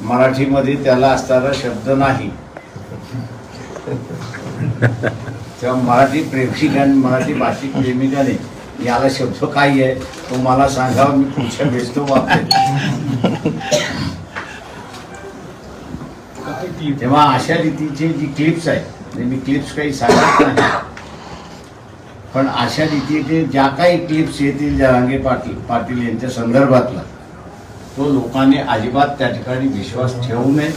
मराठीमध्ये त्याला असणारा शब्द नाही. तेव्हा मराठी प्रेक्षकांनी मराठी भाषिक प्रेमिकाने याला शब्द काय आहे तो मला सांगा मी पुढच्या वेळेस तो वापरेल तेव्हा अशा रीतीचे जी क्लिप्स आहेत म्हणजे मी क्लिप्स काही सांगत नाही. पण अशा रीतीचे ज्या काही क्लिप्स येतील जरांगे पाटील पाटील यांच्या संदर्भातला तो लोकांनी अजिबात त्या ठिकाणी विश्वास ठेवू नये.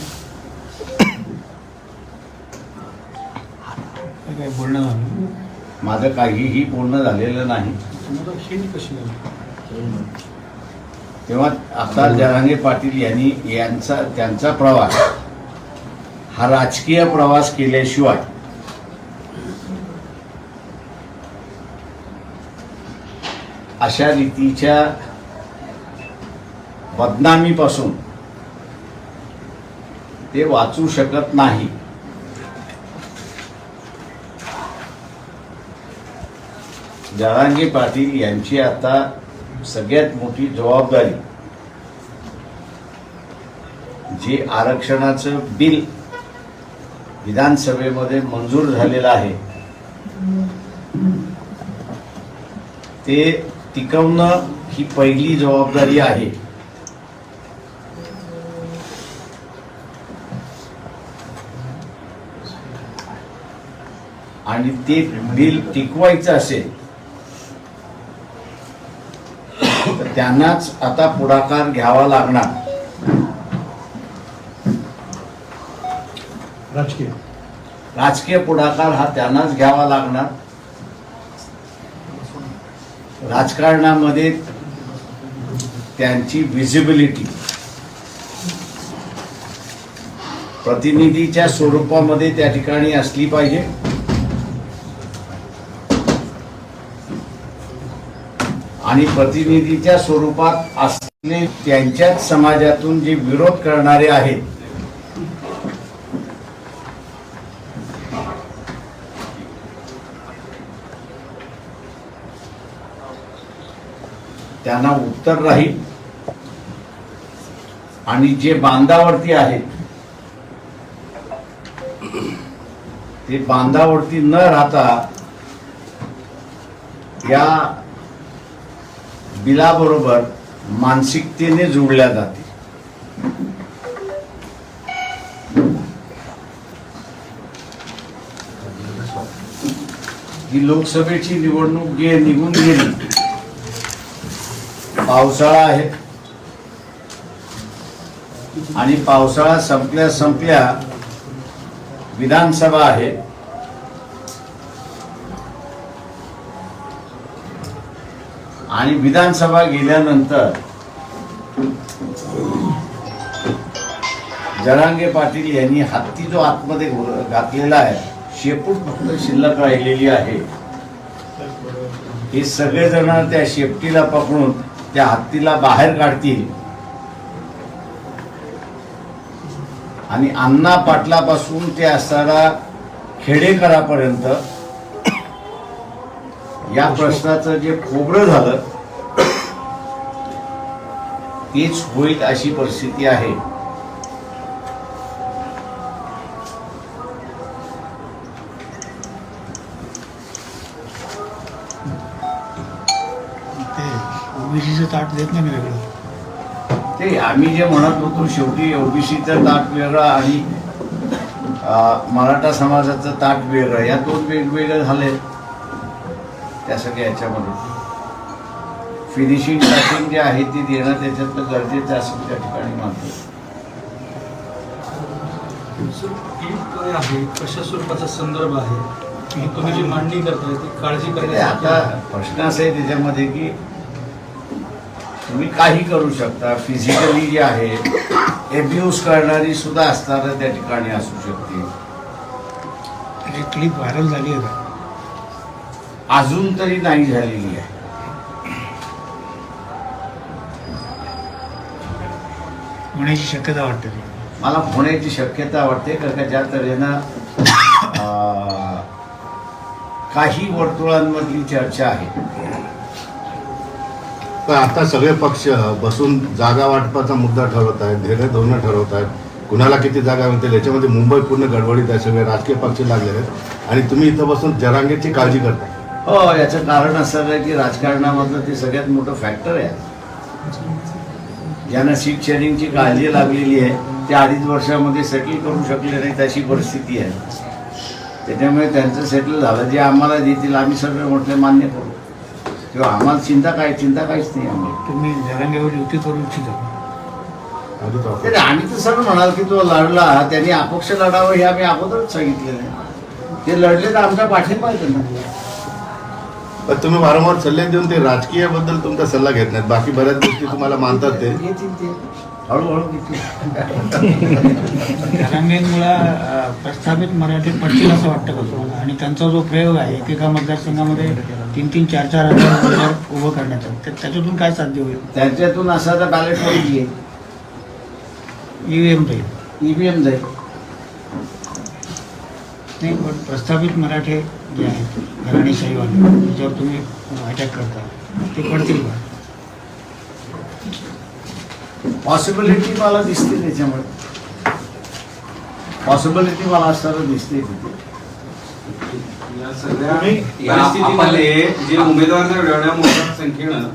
माझं काहीही बोलणं झालेलं नाही. तेव्हा आता जरांगे पाटील यांनी यांचा त्यांचा प्रवास हा राजकीय प्रवास केल्याशिवाय अशा रीतीच्या बदनामीपासून. ते वाचू शकत नाही. जरांगी पाटील यांची आता सगळ्यात मोठी जबाबदारी. जे आरक्षणाचं बिल विधानसभेमध्ये मंजूर झालेलं आहे. ते टिकवणं ही पहिली जबाबदारी आहे. आणि ते बिल टिकवायचं असेल तर त्यांनाच आता पुढाकार घ्यावा लागणार. राजकीय. राजकीय पुढाकार हा त्यांनाच घ्यावा लागणार. राजकारणामध्ये त्यांची विजिबिलिटी प्रतिनिधीच्या स्वरूपामध्ये त्या ठिकाणी असली पाहिजे. आणि प्रतिनिधीच्या स्वरूपात असणे त्यांच्याच समाजातून जे विरोध करणारे आहेत. त्यांना उत्तर राहील. आणि जे बांधावरती आहेत ते बांधावरती न राहता या बिलाबरोबर मानसिकतेने जोडल्या जाते ही लोकसभेची निवडणूक गे निघून गेली. पावसाळा आहे. आणि पावसाळा संपल्या संपल्या विधानसभा आहे. आणि विधानसभा गेल्यानंतर जरांगे पाटील यांनी हत्ती जो आतमध्ये घातलेला आहे शेपूट फक्त शिल्लक राहिलेली आहे. हे सगळेजण त्या शेपटीला पकडून त्या हत्तीला बाहेर काढतील. आणि अण्णा पाटलापासून ते असणारा खेडेकरापर्यंत या प्रश्नाचं जे खोबरं झालं तेच होईल अशी परिस्थिती आहे. ओबीसीचं ताट देत नाही वेगळं. ते आम्ही जे म्हणत होतो शेवटी ओबीसीचं ताट वेगळं आणि मराठा समाजाचं ताट वेगळं या दोन वेगवेगळे झाले. त्या सगळ्या याच्यामध्ये. फिनिशिंग टचिंग जे आहे ते देणं त्याच्यातलं गरजेचं असं त्या ठिकाणी मानतो. क्लिप काय आहे? कशा स्वरूपाचा संदर्भ आहे? ही तुम्ही जी मांडणी करताय ती काळजी ते करण्यासाठी आता. प्रश्न असा आहे त्याच्यामध्ये की तुम्ही काही करू शकता. फिजिकली जे आहे एब्यूज करणारी सुद्धा असणारं त्या ठिकाणी असू शकते. त्याची क्लिप व्हायरल झाली आहे अजून तरी नाही झालेली आहे. होण्याची शक्यता वाटते? मला होण्याची शक्यता वाटते का का ज्या तऱ्हेनं काही वर्तुळांमधली चर्चा आहे. तर आता सगळे पक्ष बसून जागा वाटपाचा मुद्दा ठरवत आहेत धैर्य धोरणं ठरवत आहेत. कुणाला किती जागा मिळतील याच्यामध्ये मुंबई पूर्ण गडबडीत आहे सगळे राजकीय पक्ष लागलेले आहेत. आणि तुम्ही इथं बसून जरांगेची काळजी करता. हो याचं कारण असं आहे की राजकारणामधलं ते सगळ्यात मोठं फॅक्टर आहे. ज्यांना सीट शेअरिंगची काळजी लागलेली आहे ते अडीच वर्षामध्ये सेटल करू शकले नाहीत अशी परिस्थिती आहे. त्याच्यामुळे त्यांचं सेटल झालं. जे आम्हाला देतील आम्ही सगळे म्हटले मान्य करू. किंवा आम्हाला चिंता काय चिंता काहीच नाही आम्हाला. तुम्ही जरांगेवर युती करू इच्छिता? आम्ही तर सगळं म्हणाल की तो लढला त्यांनी अपक्ष लढावं हे आम्ही अगोदरच सांगितलेलं आहे. ते लढले तर आमचा पाठिंबा आहे त्यांना. पण तुम्ही वारंवार सल्ले देऊन ते राजकीयाबद्दल तुमचा सल्ला घेत नाहीत. बाकी बऱ्याच गोष्टी तुम्हाला मानतात ते. जरांगेंमुळं प्रस्थापित मराठी पडतील असं वाटतं का तुम्हाला? आणि त्यांचा जो प्रयोग आहे एकेका मतदारसंघामध्ये तीन तीन चार चार हजार उभं करण्याचा तर त्याच्यातून काय साध्य होईल? त्यांच्यातून असा तर बॅलेट होईल ईव्हीएम जाईल ईव्हीएम जाईल. नाही पण प्रस्थापित मराठे जे आहेत घराणेशाहीवाले त्याच्यावर तुम्ही अटॅक करता ते पडतील का? पॉसिबिलिटी मला दिसते त्याच्यामुळे. पॉसिबिलिटी मला असताना दिसते तिथे. या सगळ्या परिस्थितीमध्ये जे उमेदवार एवढ्या मोठ्या संख्येनं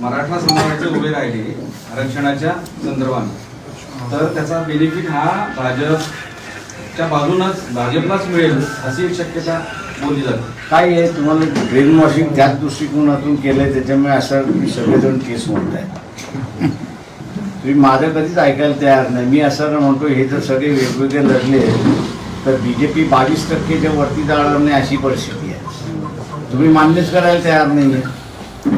मराठा समाजाचे उभे राहिले आरक्षणाच्या संदर्भात तर त्याचा बेनिफिट हा त्या बाजूनच भाजपलाच मिळेल अशी एक शक्यता बोलली जाते काय आहे तुम्हाला ब्रेन वॉशिंग त्याच दृष्टिकोनातून केलंय त्याच्यामुळे असं मी सगळेजण केस म्हणताय तुम्ही माझं कधीच ऐकायला तयार नाही. मी असं म्हणतो हे जर सगळे वेगवेगळे लढले तर बी जे पी बावीस टक्केच्या वरती जाणार नाही अशी परिस्थिती आहे. तुम्ही मान्यच करायला तयार नाही आहे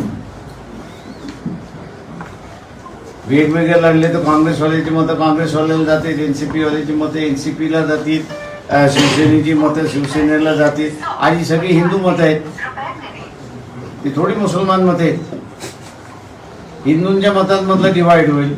वेगवेगळे लढले तर काँग्रेसवाल्याची मतं काँग्रेसवाल्याला जातील एन सी पीवाल्याची मतं पीला जातील शिवसेनेची मतं शिवसेनेला जातील आणि सगळी हिंदू मतं आहेत. ती थोडी मुसलमान मतं आहेत. हिंदूंच्या मतांमधलं डिवाईड होईल.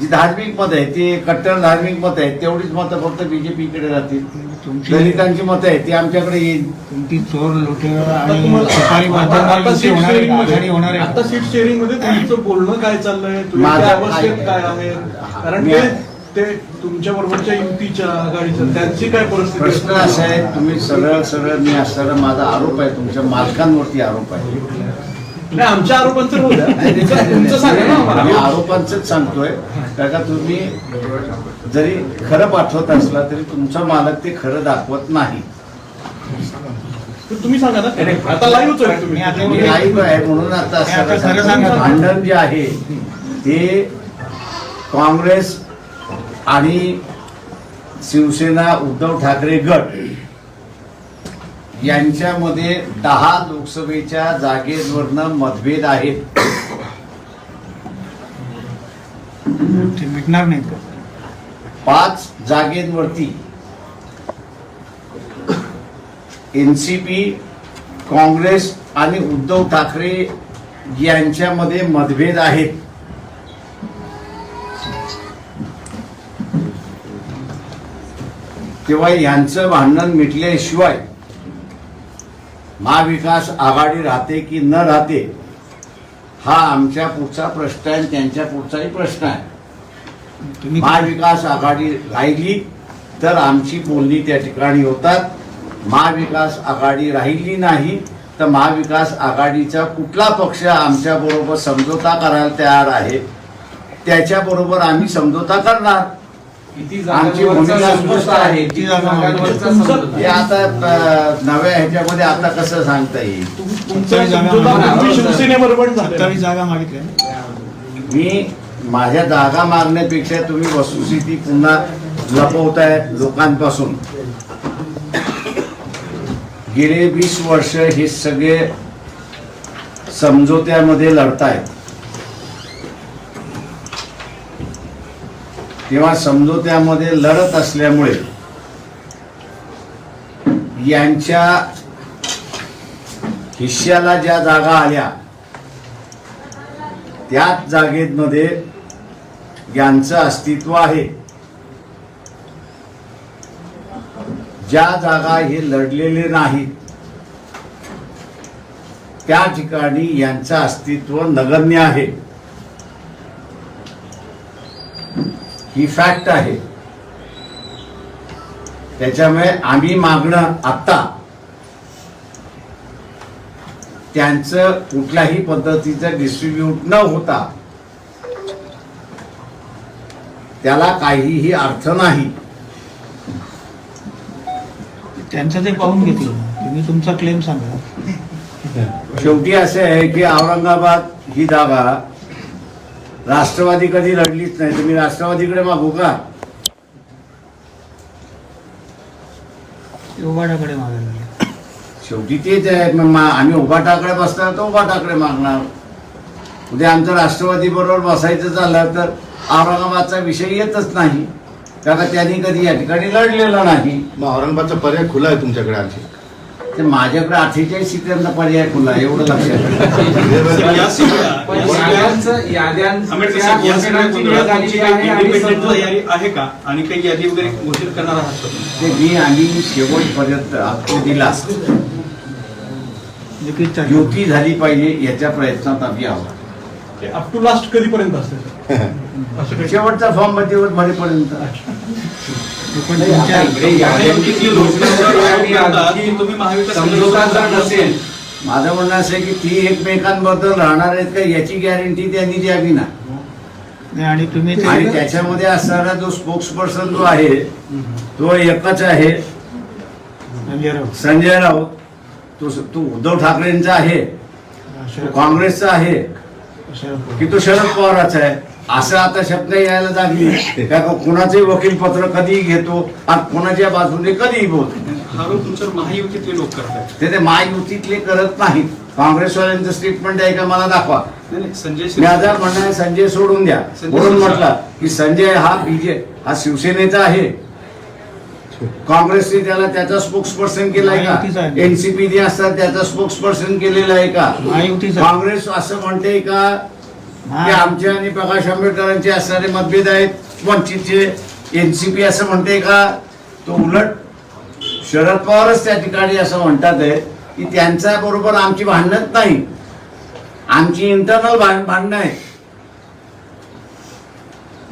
जी धार्मिक मतं आहेत ती कट्टर धार्मिक मतं आहेत तेवढीच मतं फक्त बीजेपीकडे जातील. तुमची दलितांची मतं आहेत ती आमच्याकडे येईल. तुमची चोर लुटेर आणि सफारी होणार आहे आहे आता? सीट शेअरिंगमध्ये तुमचं बोलणं काय चाललंय? तुमच्या माझं- अवस्थेत काय आहे? कारण ते ते तुमच्या बरोबरच्या युतीच्या आघाडीच्या त्यांची काय परिस्थिती प्रश्न असा आहे तुम्ही सरळ सरळ मी असताना माझा आरोप आहे तुमच्या मालकांवरती आरोप आहे. नाही आमच्या आरोपांचं होऊ द्या. तुमचं तुमचं सांगा ना मी आम्हाला. आरोपांचंच सांगतोय. कारण का तुम्ही जरी खरं पाठवत असला तरी तुमचा मालक ते खरं दाखवत नाही. तर तुम्ही सांगा ना. आता लाईव्हच आहे तुम्ही. मी आता- मी लाईव्ह आहे म्हणून आता खरं भांडण जे आहे ते काँग्रेस आणि शिवसेना उद्धव ठाकरे गट यांच्यामध्ये दहा लोकसभेच्या जागेवरनं मतभेद आहेत. नाहीत का? पाच जागेंवरती एनसीपी काँग्रेस आणि उद्धव ठाकरे यांच्यामध्ये मतभेद आहेत. तेव्हा यांचं भांडण मिटल्याशिवाय महाविकास आघाडी राहते की न राहते हा आमच्या पुढचा प्रश्न आहे आणि त्यांच्या पुढचाही प्रश्न आहे. महाविकास आघाडी राहिली तर आमची बोलणी त्या ठिकाणी होतात. महाविकास आघाडी राहिली नाही तर महाविकास आघाडीचा कुठला पक्ष आमच्या बरोबर समझोता करायला तयार आहे? त्याच्या बरोबर आम्ही समझोता करणार. आमची भूमिका स्पष्ट आहे. हे? आता नव्या ह्याच्यामध्ये आता कसं सांगता येईल? जागा मागितल्या. मी माझ्या जागा मागण्यापेक्षा तुम्ही वस्तुस्थिती पुन्हा लपवताय लोकांपासून. गेले वीस वर्ष हे सगळे समझोत्यामध्ये लढतायत. तेव्हा समझोत्यामध्ये लढत असल्यामुळे यांच्या हिश्श्याला ज्या जागा आल्या त्याच जागेमध्ये यांचं अस्तित्व आहे. ज्या जागा हे लढलेले नाहीत त्या ठिकाणी यांचं अस्तित्व नगण्य आहे. ही फॅक्ट आहे. त्याच्यामुळे आम्ही मागणं आत्ता त्यांचं कुठल्याही पद्धतीचं डिस्ट्रीब्यूट न होता त्याला काहीही अर्थ नाही. त्यांचं ते पाहून घेतील. तुम्ही तुमचा क्लेम सांगा. शेवटी असे आहे की औरंगाबाद ही जागा राष्ट्रवादी कधी लढलीच नाही. तुम्ही राष्ट्रवादीकडे मागू का? मागायला लागले. शेवटी तेच आहे. मग मा- आम्ही उभाटाकडे बसणार तर उभाटाकडे मागणार. उद्या आमचं राष्ट्रवादी बरोबर बसायचं झालं तर औरंगाबादचा विषय येतच नाही. कारण त्यांनी कधी या ठिकाणी लढलेलं नाही. मग औरंगाबादचा पर्याय खुला आहे तुमच्याकडे आणखी? ते माझ्याकडे अठ्ठेचाळीस सीटांचा पर्याय खुला आहे, एवढं लक्षात पण याद्यांचं- आंबेडकर साहेब, या सगळ्या गोंधळात तुमची आहे काही आणि independent संपूर्ण- तयारी आहे का? आणि काही यादी वगैरे घोषित करणार आहात का तुम्ही? ते मी आम्ही शेवटपर्यंत हक्क दिला. युती झाली पाहिजे याच्या प्रयत्नात आम्ही आहोत. अप टू लास्ट कधीपर्यंत असते सर? असं काही शेवटचा फॉर्ममध्ये भरेपर्यंत पण तुमच्या- नसेल. माझं म्हणणं असं आहे की ती एकमेकांबद्दल राहणार आहेत का याची गॅरंटी त्यांनी द्यावी ना. आणि तुम्ही ते- आणि त्याच्यामध्ये असणारा जो स्पोक्स पर्सन जो आहे तो एकच आहे. संजय राऊत. संजय राऊत. तो तो उद्धव ठाकरेंचा आहे. काँग्रेसचा आहे. की तो शरद पवाराचा आहे. असं आता शब्द यायला लागली. का कोणाचे वकील पत्र कधीही घेतो आणि कोणाच्या बाजूने कधीही बोलतो. हा महायुतीतले लोक करतायत ते ते महायुतीतले करत नाहीत. काँग्रेसवाल्यांचं स्टेटमेंट आहे का मला दाखवा. संजय मी आता म्हणणं आहे संजय सोडून द्या. संजय म्हणून. म्हटलं की संजय हा बीजे हा शिवसेनेचा आहे. काँग्रेसने त्याला त्याचा स्पोक्स पर्सन केलाय का. एनसीपी असतात त्याचा स्पोक्स पर्सन केलेला आहे का? काँग्रेस असं म्हणते का? की महा- आमचे आणि प्रकाश आंबेडकरांचे असणारे मतभेद आहेत. वंचितचे एनसीपी असं म्हणते का? तो उलट शरद पवारच त्या ठिकाणी असं म्हणतात आहे की त्यांच्या बरोबर आमची भांडणच नाही. आमची इंटरनल भांडणं आहे.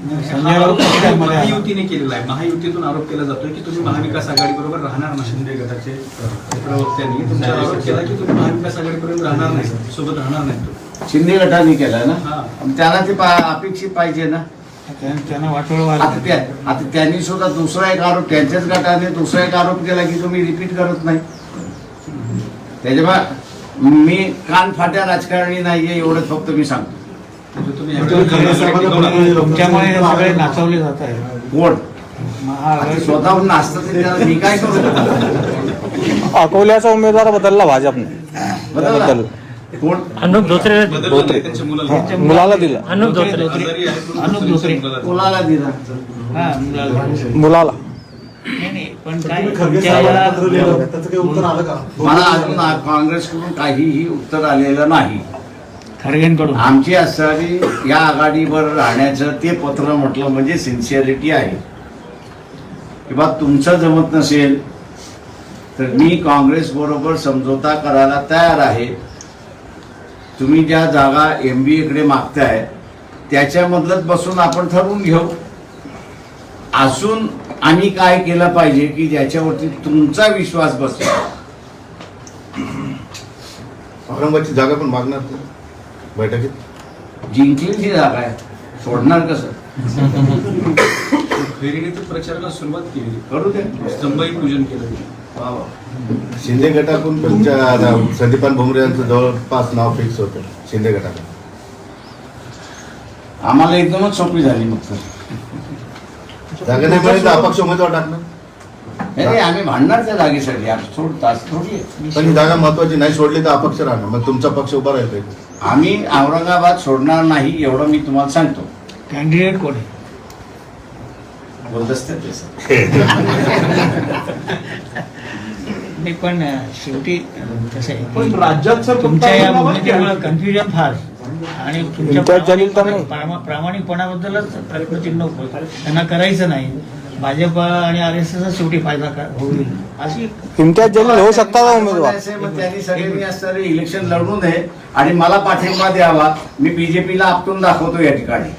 हा. महायुतीने केलेला आहे. महायुतीतून आरोप केला जातोय की तुम्ही महाविकास आघाडी बरोबर राहणार नाही. शिंदे गटाचे प्रवक्त्यांनी. तुमच्यावर आरोप केला की तुम्ही महाविकास आघाडीपर्यंत राहणार नाही. सोबत राहणार नाही तो. शिंदे गटाने केलाय ना? हा. त्याला ते पा- अपेक्षित पाहिजे ना? त्यांना वाटोळ आता वाढ त्या आता त्यांनी सुद्धा दुसरा एक आरोप त्यांच्याच गटाने दुसरा एक आरोप केला की तुम्ही रिपीट करत नाही. त्याच्यामुळे मी कान फाट्या राजकारणी नाहीये एवढंच फक्त मी सांगतो. म्हणजे. तुमच्यामुळे सगळे नाचवले जात आहे कोण? स्वतःहून नाचतं ते त्याला मी काय करू? अकोल्याचा उमेदवार बदलला भाजपने. बदलला? कोण? अनुप धोत्रे. त्यांच्या मुलाला. दिला. अनुप धोत्रे. अनुप धोत्रे. मुलाला दिलं. हा, मुलाला. पण मला अजून काँग्रेसकडून काहीही उत्तर आलेलं नाही. खरगेंकडून? आमची असणारी या आघाडीवर राहण्याचं ते पत्र म्हटलं म्हणजे सिन्सिअरिटी आहे. किंवा तुमचं जमत नसेल तर मी काँग्रेस बरोबर समझोता करायला तयार आहे. तुम्ही ज्या जागा एम बी एकडे मागताय त्याच्यामधलंच बसून आपण ठरवून घेऊ. अजून आम्ही काय केलं पाहिजे की ज्याच्यावरती तुमचा विश्वास बसेल? औरंगाबादची जागा पण मागणार तुम्ही बैठकीत? जिंकली ही जागा आहे. सोडणार कसं? फेरीने तर प्रचाराला सुरुवात केली. करू दे स्तंभही पूजन केलं. शिंदे गटाकडून पण संदीपान भुमरे यांचं जवळपास नाव फिक्स होतं. शिंदे गटाकडे आम्हाला एकदमच सोपी झाली मग तर. जागा नाही मिळाली अपक्ष उमेदवार टाकणार नाही नाही, आम्ही भांडणार त्या जागेसाठी तास थोडी. पण ही जागा महत्वाची नाही सोडली तर अपक्ष राहणार. मग तुमचा पक्ष उभा राहील आम्ही औरंगाबाद सोडणार नाही एवढं मी तुम्हाला सांगतो. कॅन्डिडेट कोण आहे? बोलतच ते सर. नाही पण शेवटी कसं आहे राज्यात तुमच्या या भूमिकेमुळे कन्फ्युजन फार. आणि तुमच्या प्रामाणिकपणाबद्दलच प्रश्नचिन्ह. त्यांना करायचं नाही. भाजप आणि आर एस एस शेवटी फायदा होईल अशी इम्तियाज जलील होऊ शकता का उमेदवार? असे मग त्यांनी सगळ्यांनी असणारे इलेक्शन लढू नये आणि मला पाठिंबा द्यावा. मी बीजेपीला आपटून दाखवतो या ठिकाणी.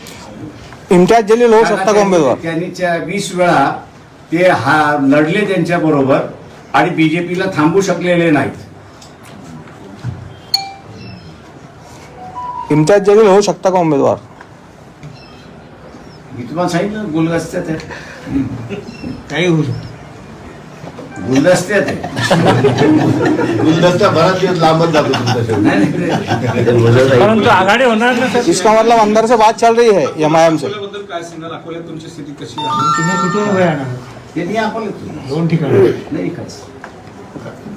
इम्तियाज जलील होऊ शकता उमेदवार? त्यांनी वीस वेळा ते हा लढले त्यांच्या बरोबर. आणि बीजेपीला थांबू शकलेले नाहीत. इम्तियाज जलील होऊ शकता का उमेदवार? मी तुम्हाला सांगितलं गुलदस्त्यात आहे. काही होऊ शकतं. गुलदस्त्यात आहे. गुलदस्ता बराच दिवस लांबच जातो तुमच्या शेवटी. नाही, नाही. इसका मतलब अंदर से बात चल रही है एम आई एम से अकोल्याबद्दल काय सांगाल अकोल्यात तुमची स्थिती कशी आहे? तुम्ही कुठून उभे राहणार त्यांनी आपण दोन ठिकाणी. नाही काच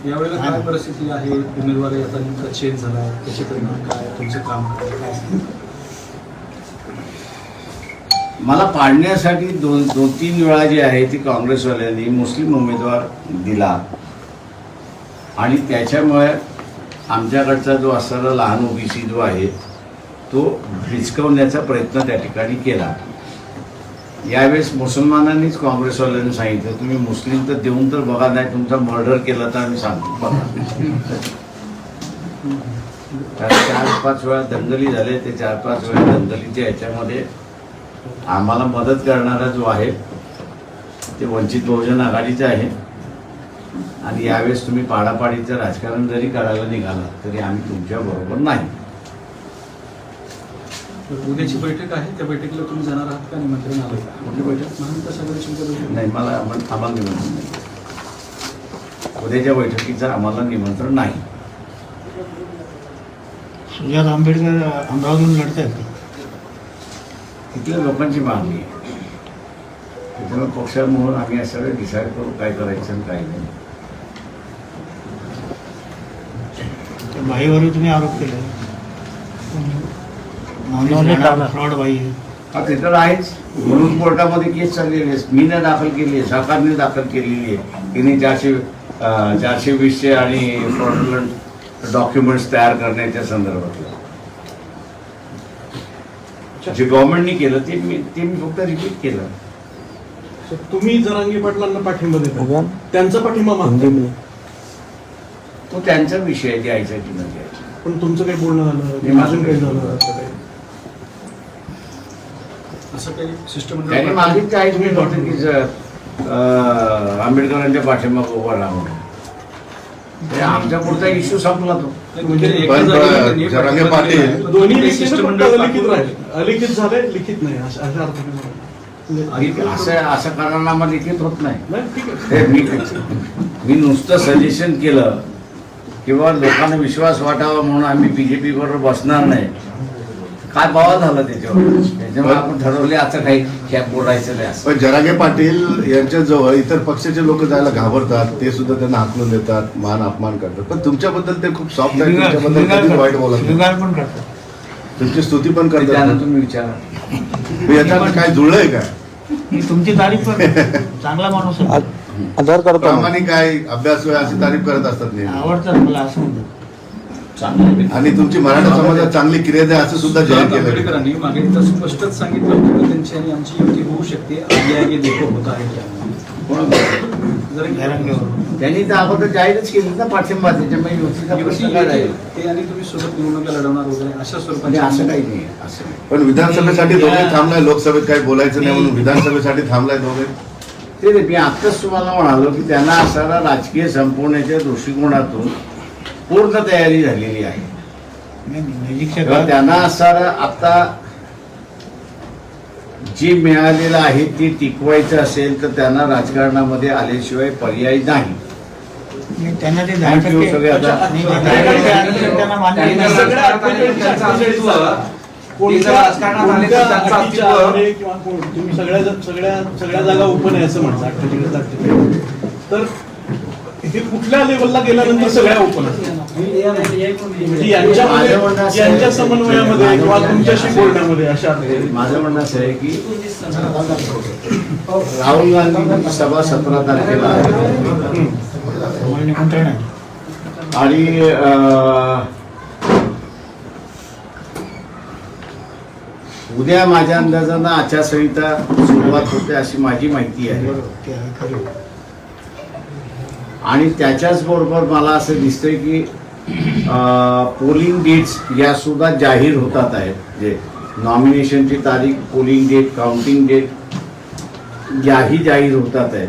यावेळेला काय परिस्थिती आहे? उमेदवार आता नेमका चेंज झाला. त्याचे परिणाम काय? तुमचं काम काय? मला पाडण्यासाठी दोन दोन तीन वेळा जी आहे ती काँग्रेसवाल्यांनी मुस्लिम उमेदवार दिला. आणि त्याच्यामुळे आमच्याकडचा जो असणारा लहान ओबीसी जो आहे तो हिचकवण्याचा प्रयत्न त्या ठिकाणी केला. यावेळेस मुसलमानांनीच काँग्रेसवाल्यांनी सांगितलं तुम्ही मुस्लिम तर देऊन तर बघा नाही तुमचा मर्डर केला तर आम्ही सांगतो. बघा. कारण चार पाच वेळा दंगली झाले ते चार पाच वेळा दंगलीच्या ह्याच्यामध्ये आम्हाला मदत करणारा जो आहे ते वंचित बहुजन आघाडीचं आहे. आणि यावेळेस तुम्ही पाडापाडीचं राजकारण जरी करायला निघाला तरी आम्ही तुमच्या बरोबर नाही. उद्याची बैठक आहे. त्या बैठकीला तुम्ही जाणार आहात का? निमंत्रण आलं का? कुठली बैठक? महाविकास आघाडीची बैठक. नाही मला आम्हाला आम्हाला निमंत्रण नाही. उद्याच्या बैठकीचं आम्हाला निमंत्रण नाही. सुजात आंबेडकर अमरावतीहून लढत आहेत तिथल्या लोकांची मागणी आहे. त्याच्यामुळे पक्ष म्हणून आम्ही असं सगळं डिसाईड करू काय करायचं आणि काय नाही. बाईवरही तुम्ही आरोप केले. फ्रॉड बाई. आहे. हा ते तर आहेच. म्हणून कोर्टामध्ये केस चाललेली आहे. मी नाही दाखल केली आहे. सरकारने दाखल केलेली आहे. तिने चारशे चारशे वीसचे आणि फ्रॉडलंट डॉक्युमेंट्स तयार करण्याच्या संदर्भातलं. जे गव्हर्नमेंटनी केलं ते मी ते मी फक्त रिपीट केलं. तर तुम्ही जरांगी पाटलांना पाठिंबा देता. त्यांचा पाठिंबा मागता. हिंदी में तो त्यांचा विषय आहे द्यायचा की न द्यायचा पण तुमचं काही बोलणं झालं नाही, माझं काही झालं असं काही? असं काही त्यांनी शिष्टमंडळ मागितलं आहे तुम्ही नव्हतं की अं, आंबेडकरांच्या पाठिंबाग उभा राहून ते आमच्या पुढचा इश्यू संपला तो. म्हणजे एका पण, जागेवर त्यांनी जरांगे पाठिंबा पाटील- दिला आहे. दोन्ही ते लिखित फक्त शिष्टमंडळ अलिखित पाठवून राहिले. अलिखित झाले लिखित नाही अशा अशा अर्थाने म्हणा. आणि असं असं कारणामा लिखित होत नाही. नाही ठीक आहे. हे मी मी नुसतं सजेशन केलं किंवा लोकांना विश्वास वाटावा म्हणून आम्ही बीजेपी बरोबर बसणार नाही. काय बावा झालं त्याच्यावर? त्याच्यामुळे आपण ठरवले आता काही बोलायचं नाही असं. पण जरागे पाटील यांच्या जवळ इतर पक्षाचे लोक जायला घाबरतात ते सुद्धा त्यांना हाकलून देतात मान अपमान करतात. पण तुमच्याबद्दल ते खूप सॉफ्ट आहे तुमच्याबद्दल कधीच वाईट बोलत नाही. पण करतात. तुमची स्तुती पण त्यानं करतात तुम्ही विचारा. मग याच्यात काय जुळलंय काय मी तुमची तारीफ करतो चांगला माणूस आहे. आ- आदर करतो. प्रामाणिक काय अभ्यास वय अशी तारीफ करत असतात नेहमी. आवडतं मला असं म्हणतो चांगलं आणि तुमची मराठा समाजात चांगली क्रिया आहे असं सुद्धा जाहीर केलं. आंबेडकरांनी मागे तर स्पष्टच सांगितलं होतं की त्यांची आणि आमची युती होऊ शकते आगे देखो होता आहे त्यांनी तर अगोदर जाहीरच केली ना पाठिंबा त्याच्यामुळे ते आणि तुम्ही सोबत निवडणुका लढवणार वगैरे अशा म्हणजे स्वरूपाची असं काही नाही असं. पण विधानसभेसाठी दोघे थांबलाय लोकसभेत काही बोलायचं नाही म्हणून विधानसभेसाठी थांबलाय दोघे. ते नाही, मी आत्ताच तुम्हाला म्हणालो की त्यांना असणारा राजकीय संपवण्याच्या दृष्टिकोनातून पूर्ण तयारी झालेली आहे. त्यांना असणारा आता जे मिळालेलं आहे ते टिकवायचं असेल तर त्यांना राजकारणामध्ये आल्याशिवाय पर्याय नाही. त्यांना ते तुम्ही सगळ्या सगळ्या सगळ्या जागा ओपन आहे असं म्हणता तर हे कुठल्या लेवलला गेल्यानंतर सगळ्या ओपन म्हणजे यांच्यामध्ये माझं म्हणणं असं आहे- यांच्या समन्वयामध्ये किंवा तुमच्याशी बोलण्यामध्ये अशा. माझं म्हणणं असं आहे की राहुल गांधी सभा सतरा तारखेला आणि उद्या माझ्या अंदाजानं आचारसंहिता सुरुवात होते अशी माझी माहिती आहे. आणि त्याच्याच बरोबर मला असं दिसतंय की पोलिंग डेट्स या सुद्धा जाहीर होतात आहेत. जे नॉमिनेशनची तारीख पोलिंग डेट काउंटिंग डेट याही जाहीर होतात आहेत.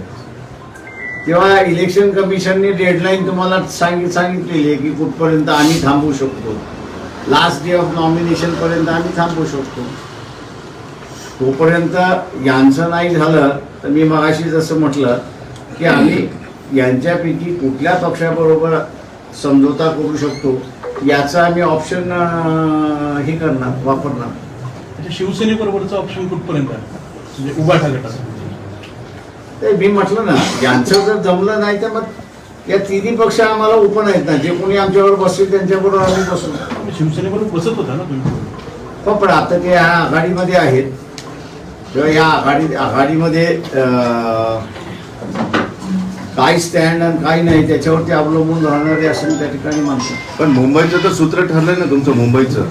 तेव्हा इलेक्शन कमिशनने डेडलाईन तुम्हाला सांगित सांगितलेली आहे की कुठपर्यंत आम्ही थांबू शकतो. लास्ट डे ऑफ नॉमिनेशन पर्यंत आम्ही थांबू शकतो. तोपर्यंत यांचं नाही झालं तर मी मगाशी जसं म्हटलं की आम्ही यांच्यापैकी कुठल्या पक्षाबरोबर समझोता करू शकतो याचा आम्ही ऑप्शन हे करणार वापरणार. म्हणजे शिवसेनेबरोबरचं ऑप्शन कुठपर्यंत आहे? म्हणजे उभा गटाचा ते मी म्हटलं ना यांचं जर जमलं नाही तर मग या तिन्ही पक्ष आम्हाला ओपन आहेत ना जे कोणी आमच्याबरोबर बसतील त्यांच्याबरोबर आम्ही बसू. शिवसेनेबरोबर बसत होता ना तुम्ही? हो पण आता ते ह्या आघाडीमध्ये आहेत. किंवा या आघाडी आघाडीमध्ये अं, काय स्टँड आणि काय नाही त्याच्यावरती अवलंबून राहणारे असं मी त्या ठिकाणी मानतो पण मुंबईचं तर सूत्र ठरलंय ना तुमचं मुंबईचं.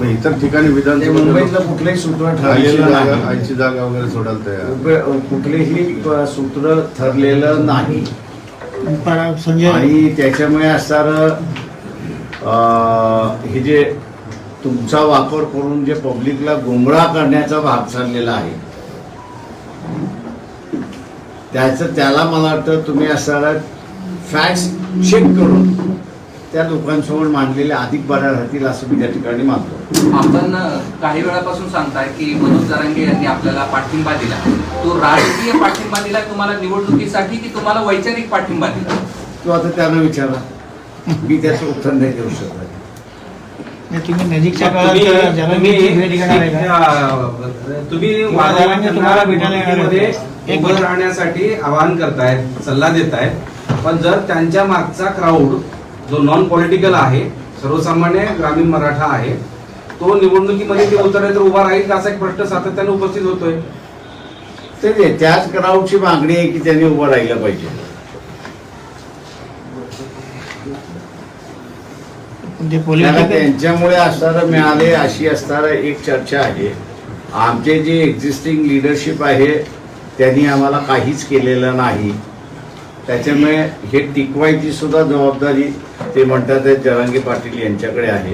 पण इतर ठिकाणी ते विधानसभा मुंबईतलं कुठलंही सूत्र ऐंशी ठरलेलं जागा नाही. ऐंशी जागा वगैरे तयार. कुठे- कुठलेही सूत्र ठरलेलं नाही. पण संजय आणि त्याच्यामुळे असणारं अं, हे जे तुमचा वापर करून जे पब्लिकला गुमराह करण्याचा भाग चाललेला आहे त्याचं त्याला मला वाटतं तुम्ही असणारा फॅक्ट्स चेक करून त्या लोकांसमोर मांडलेले अधिक बऱ्या राहतील असं मी त्या ठिकाणी मानतो. आपण काही वेळापासून सांगताय की मनोज जरांगे यांनी आपल्याला पाठिंबा दिला. तो राजकीय पाठिंबा दिला तुम्हाला निवडणुकीसाठी की तुम्हाला वैचारिक पाठिंबा दिला? तो आता त्यांना विचारा. मी त्याचं उत्तर नाही देऊ शकत. नाही, तुम्ही नजीकच्या काळात तुम्ही तुम्हाला भेटायला येणार उभं. राहण्यासाठी आवाहन करतायत सल्ला देतायत. पण जर त्यांच्या मागचा क्राऊड जो नॉन पॉलिटिकल आहे सर्वसामान्य ग्रामीण मराठा आहे तो निवडणुकीमध्ये ते उतरले तर उभा राहील का असा एक प्रश्न सातत्याने उपस्थित होतोय. ते त्याच क्राऊडची मागणी आहे की त्यांनी उभं राहिलं पाहिजे. पॉलिटिकल त्यांच्यामुळे असणारं मिळाले अशी असणारं एक चर्चा आहे. आमचे जे एक्झिस्टिंग लिडरशिप आहे त्यांनी आम्हाला काहीच केलेलं नाही. त्याच्यामुळे हे टिकवायची सुद्धा जबाबदारी ते म्हणतात जरांगे पाटील यांच्याकडे आहे.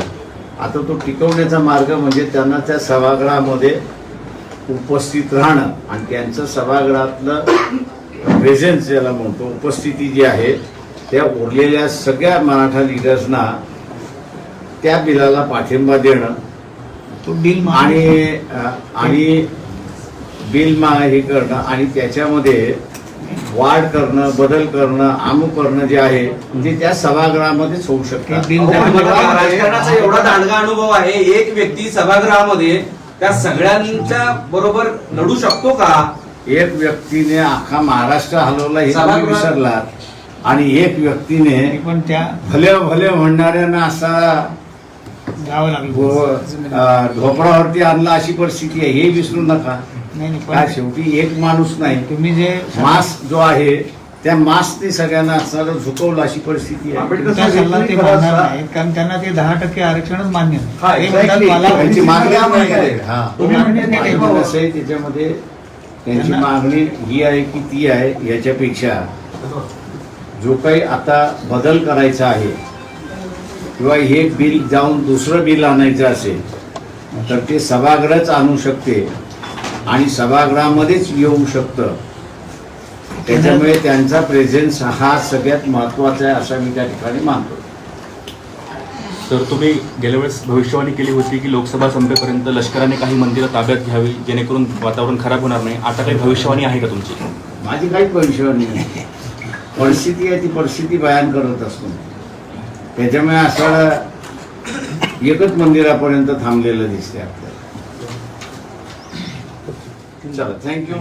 आता तो टिकवण्याचा मार्ग म्हणजे त्यांना त्या सभागृहामध्ये उपस्थित राहणं आणि त्यांचं सभागृहातलं प्रेझेन्स ज्याला म्हणतो उपस्थिती जी आहे त्या उरलेल्या सगळ्या मराठा लिडर्सना त्या बिलाला पाठिंबा देणं तो बिल आणि आणि बिल मा हे करणं आणि त्याच्यामध्ये वाढ करणं बदल करणं अमुक करणं जे आहे ते त्या सभागृहामध्येच होऊ शकतं मला करा. राजकारणाचा एवढा दांडगा अनुभव आहे एक व्यक्ती सभागृहामध्ये त्या सगळ्यांच्या बरोबर लढू शकतो का? एक व्यक्तीने अख्खा महाराष्ट्र हलवला हे तुम्ही विसरलात. आणि एक व्यक्तीने पण त्या भले भले म्हणणाऱ्यांना असा ढोपरावरती आणला अशी परिस्थिती आहे हे विसरू नका. नाही नाही काय पण शेवटी एक माणूस नाही तुम्ही जे मास जो आहे त्या मासने सगळ्यांना असणारं झुकवलं अशी परिस्थिती आहे तुमचा सल्ला ते मानणार नाहीत कारण त्यांना ते दहा टक्के आरक्षणच मान्य हा, नाही ते म्हणतात. मला त्यांची मागणी आहे. हा. तुम्ही? कसं आहे त्याच्यामध्ये त्यांची त्यांना- मागणी ही आहे की ती आहे याच्यापेक्षा जो काही आता बदल करायचा आहे किंवा हे बिल जाऊन दुसरं बिल आणायचं असेल तर ते सभागृहच आणू शकते आणि सभागृहामध्येच येऊ शकतं. त्याच्यामुळे त्यांचा प्रेझेन्स हा सगळ्यात महत्त्वाचा आहे असं मी त्या ठिकाणी मानतो. तर तुम्ही गेल्या वेळेस भविष्यवाणी केली होती की लोकसभा संपेपर्यंत लष्कराने काही मंदिरं ताब्यात घ्यावी जेणेकरून वातावरण खराब होणार नाही. आता काही भविष्यवाणी आहे का तुमची? माझी काही परिशोधनी नाही. परिस्थिती आहे ती परिस्थिती बयान करत असतो. त्याच्यामुळे असं एकच मंदिरापर्यंत थांबलेलं दिसते आपल्याला. चला थँक्यू